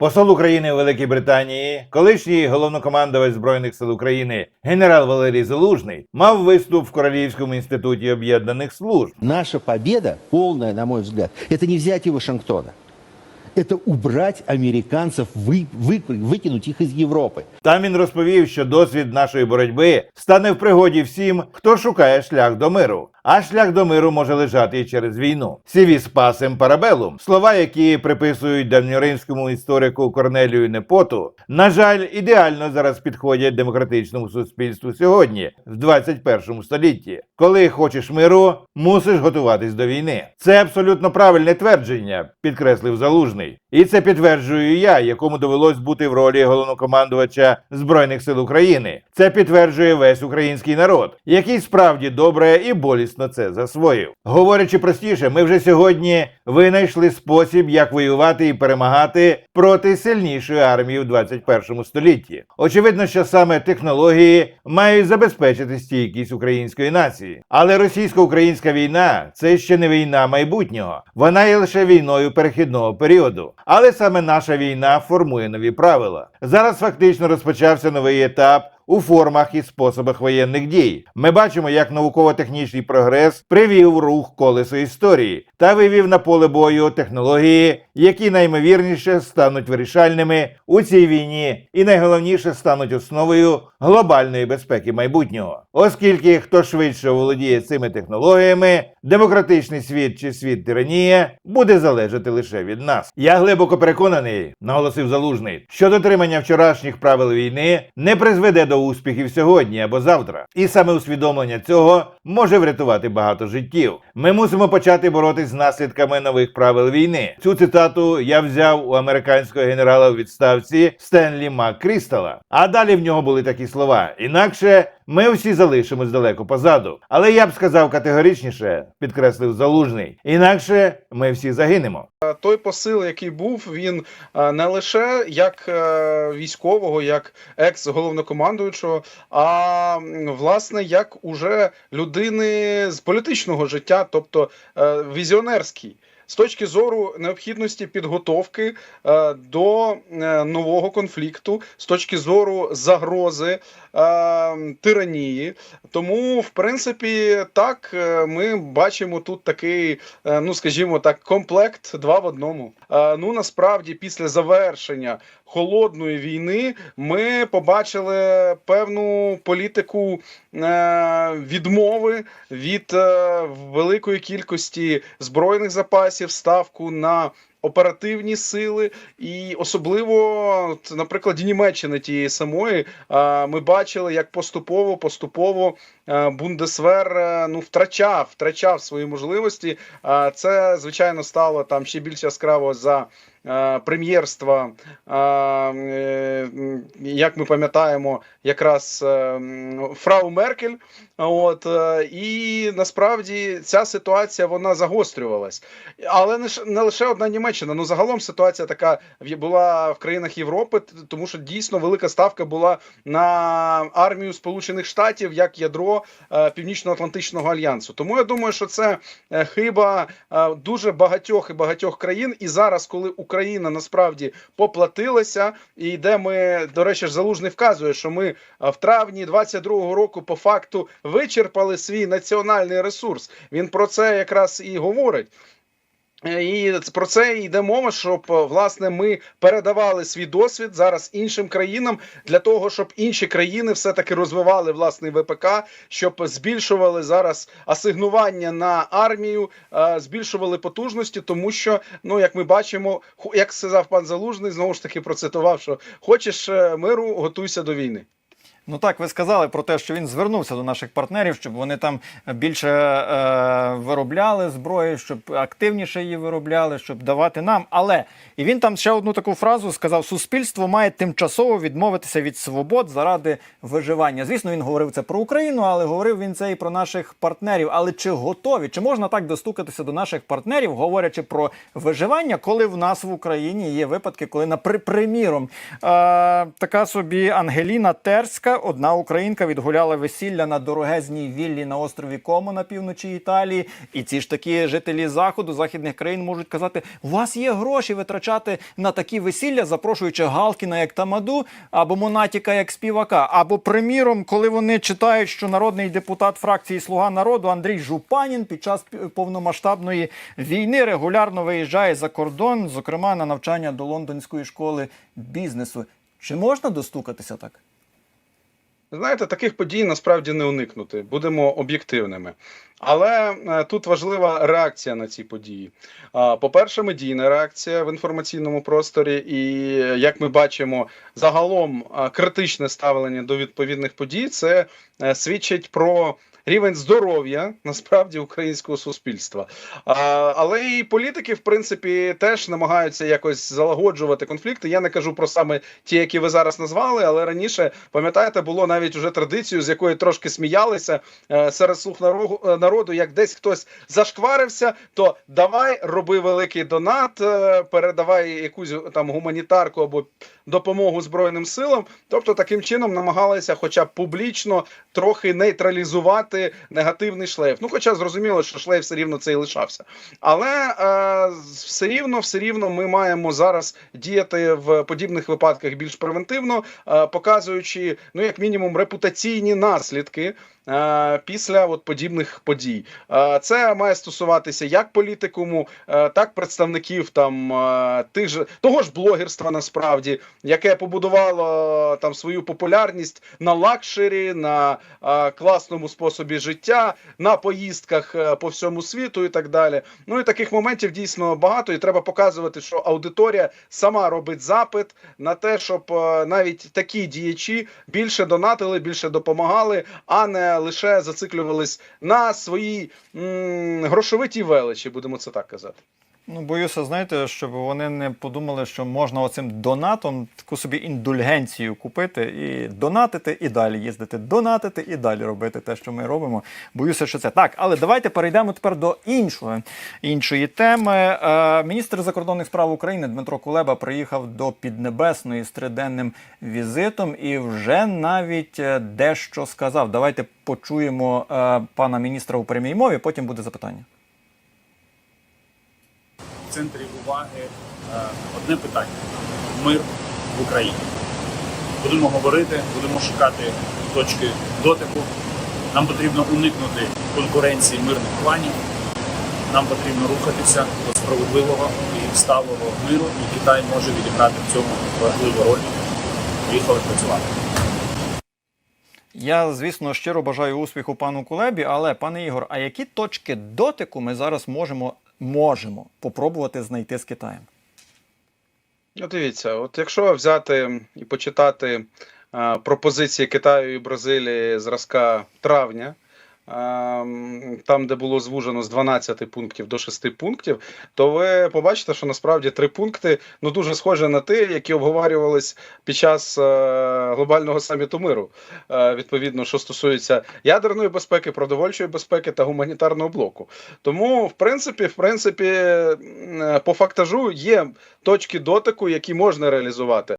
Посол України у Великій Британії, колишній головнокомандувач Збройних сил України генерал Валерій Залужний мав виступ в Королівському інституті об'єднаних служб. Наша победа, полная, на мой взгляд, это не взятие Вашингтона. Это убрать американцев, вы, вы- выкинуть их из Европы. Там він розповів, що досвід нашої боротьби стане в пригоді всім, хто шукає шлях до миру. А шлях до миру може лежати і через війну. Сівіс пасем парабелум. Слова, які приписують давньоримському історику Корнелію Непоту, на жаль, ідеально зараз підходять демократичному суспільству сьогодні, в 21 столітті. Коли хочеш миру, мусиш готуватись до війни. Це абсолютно правильне твердження, підкреслив залужний. І це підтверджую я, якому довелось бути в ролі головнокомандувача Збройних сил України. Це підтверджує весь український народ, який справді добре і болісно це засвоїв. Говорячи простіше, ми вже сьогодні винайшли спосіб, як воювати і перемагати проти сильнішої армії в 21 столітті. Очевидно, що саме технології мають забезпечити стійкість української нації. Але російсько-українська війна це ще не війна майбутнього. Вона є лише війною перехідного періоду. Але саме наша війна формує нові правила. Зараз фактично розпочався новий етап. У формах і способах воєнних дій ми бачимо, як науково-технічний прогрес привів рух колесо історії та вивів на поле бою технології, які наймовірніше стануть вирішальними у цій війні, і найголовніше стануть основою глобальної безпеки майбутнього. Оскільки хто швидше володіє цими технологіями, демократичний світ чи світ тиранія буде залежати лише від нас. Я глибоко переконаний, наголосив залужний, що дотримання вчорашніх правил війни не призведе до успіхів сьогодні або завтра. І саме усвідомлення цього може врятувати багато життів. Ми мусимо почати боротись з наслідками нових правил війни. Цю цитату я взяв у американського генерала у відставці Стенлі Маккрістала. А далі в нього були такі слова: інакше ми всі залишимось далеко позаду. Але я б сказав категоричніше, підкреслив залужний. Інакше ми всі загинемо. той посил, який був, він е, не лише як е, військового, як екс-головнокомандуючого, а власне як уже людини з політичного життя, тобто е, візіонерський. З точки зору необхідності підготовки е, до е, нового конфлікту, з точки зору загрози е, тиранії. Тому, в принципі, так ми бачимо тут такий, ну скажімо так, комплект два в одному. Ну насправді, після завершення холодної війни ми побачили певну політику відмови від великої кількості збройних запасів, ставку на оперативні сили, і особливо, от, на прикладі Німеччини тієї самої, ми бачили, як поступово поступово Бундесвер е, ну втрачав, втрачав свої можливості. Це звичайно стало там ще більш яскраво за. е, Прем'єрства, е, як ми пам'ятаємо, якраз фрау Меркель. От і насправді ця ситуація вона загострювалась, але не лише одна Німеччина. Ну загалом ситуація така була в країнах Європи, тому що дійсно велика ставка була на армію Сполучених Штатів як ядро е, Північно-Атлантичного альянсу. Тому я думаю, що це е, хиба е, дуже багатьох і багатьох країн. І зараз, коли Україна насправді поплатилася, і де ми, до речі, ж залужний вказує, що ми в травні 22-го року по факту вичерпали свій національний ресурс. Він про це якраз і говорить. Е, І про це йде мова, щоб е, власне ми передавали свій досвід зараз іншим країнам для того, щоб інші країни все таки розвивали власний ВПК, щоб збільшували зараз асигнування на армію, е, збільшували потужності, тому що ну як ми бачимо, як сказав пан Залужний, знову ж таки процитував, що хочеш миру, готуйся до війни. Ну так, ви сказали про те, що він звернувся до наших партнерів, щоб вони там більше е, виробляли зброї, щоб активніше її виробляли, щоб давати нам. Але і він там ще одну таку фразу сказав: суспільство має тимчасово відмовитися від свобод заради виживання. Звісно, він говорив це про Україну, але говорив він це і про наших партнерів. Але чи готові, чи можна так достукатися до наших партнерів, говорячи про виживання, коли в нас в Україні є випадки, коли, напри- приміром, е, така собі Ангеліна Терська одна українка відгуляла весілля на дорогезній віллі на острові Комо на півночі Італії. І ці ж такі жителі заходу, західних країн можуть казати: у вас є гроші витрачати на такі весілля, запрошуючи Галкіна як тамаду або Монатіка як співака. Або, приміром, коли вони читають, що народний депутат фракції Слуга народу Андрій Жупанін під час повномасштабної війни регулярно виїжджає за кордон, зокрема на навчання до лондонської школи бізнесу. Чи можна достукатися так? Знаєте, таких подій насправді не уникнути. Будемо об'єктивними. Але е, тут важлива реакція на ці події. По-перше, медійна реакція в інформаційному просторі, і як ми бачимо, загалом критичне ставлення до відповідних подій це е, свідчить про. Рівень здоров'я насправді українського суспільства, а, але і політики, в принципі, теж намагаються якось залагоджувати конфлікти. Я не кажу про саме ті, які ви зараз назвали, але раніше пам'ятаєте, було навіть уже традицію, з якої трошки сміялися е, серед народу, е, народу, як десь хтось зашкварився, то давай роби великий донат, е, передавай якусь там гуманітарку або допомогу Збройним силам. Тобто таким чином намагалися, хоча б публічно, трохи нейтралізувати негативний шлейф. Ну, хоча зрозуміло, що шлейф все рівно цей лишався. Але е, все рівно, все рівно ми маємо зараз діяти в подібних випадках більш превентивно, е, показуючи, ну як мінімум, репутаційні наслідки. Е, Після от подібних подій Е, це має стосуватися як політикуму, е, так представників там тих же того ж блогерства, насправді, яке побудувало там свою популярність на лакшері, на класному способі життя, на поїздках по всьому світу і так далі. Ну і таких моментів дійсно багато, і треба показувати, що аудиторія сама робить запит на те, щоб навіть такі діячі більше донатили, більше допомагали, а не лише зациклювались на своїй м, грошовитій величі, будемо це так казати. Ну, боюся, знаєте, щоб вони не подумали, що можна оцим донатом таку собі індульгенцію купити і донатити і далі їздити, донатити і далі робити те, що ми робимо. Боюся, що це так. Але давайте перейдемо тепер до іншого, іншої теми. Е, міністр закордонних справ України Дмитро Кулеба приїхав до Піднебесної з триденним візитом і вже навіть е, дещо сказав. Давайте почуємо е, пана міністра у прямій мові, потім буде запитання. Центрі уваги е, одне питання мир в Україні. Будемо говорити, будемо шукати точки дотику. Нам потрібно уникнути конкуренції мирних планів. Нам потрібно рухатися до справедливого і сталого миру, і Китай може відіграти в цьому важливу роль. Поїхали працювати. Я, звісно, щиро бажаю успіху пану Кулебі, але пане Ігор, а які точки дотику ми зараз можемо, можемо попробувати знайти з Китаєм? Ну, дивіться, от якщо взяти і почитати пропозиції Китаю і Бразилії зразка травня, там, де було звужено з 12 пунктів до 6 пунктів, то ви побачите, що насправді три пункти ну дуже схожі на ті, які обговорювались під час е, глобального саміту миру. Е, відповідно, що стосується ядерної безпеки, продовольчої безпеки та гуманітарного блоку. Тому, в принципі, в принципі, по фактажу є точки дотику, які можна реалізувати.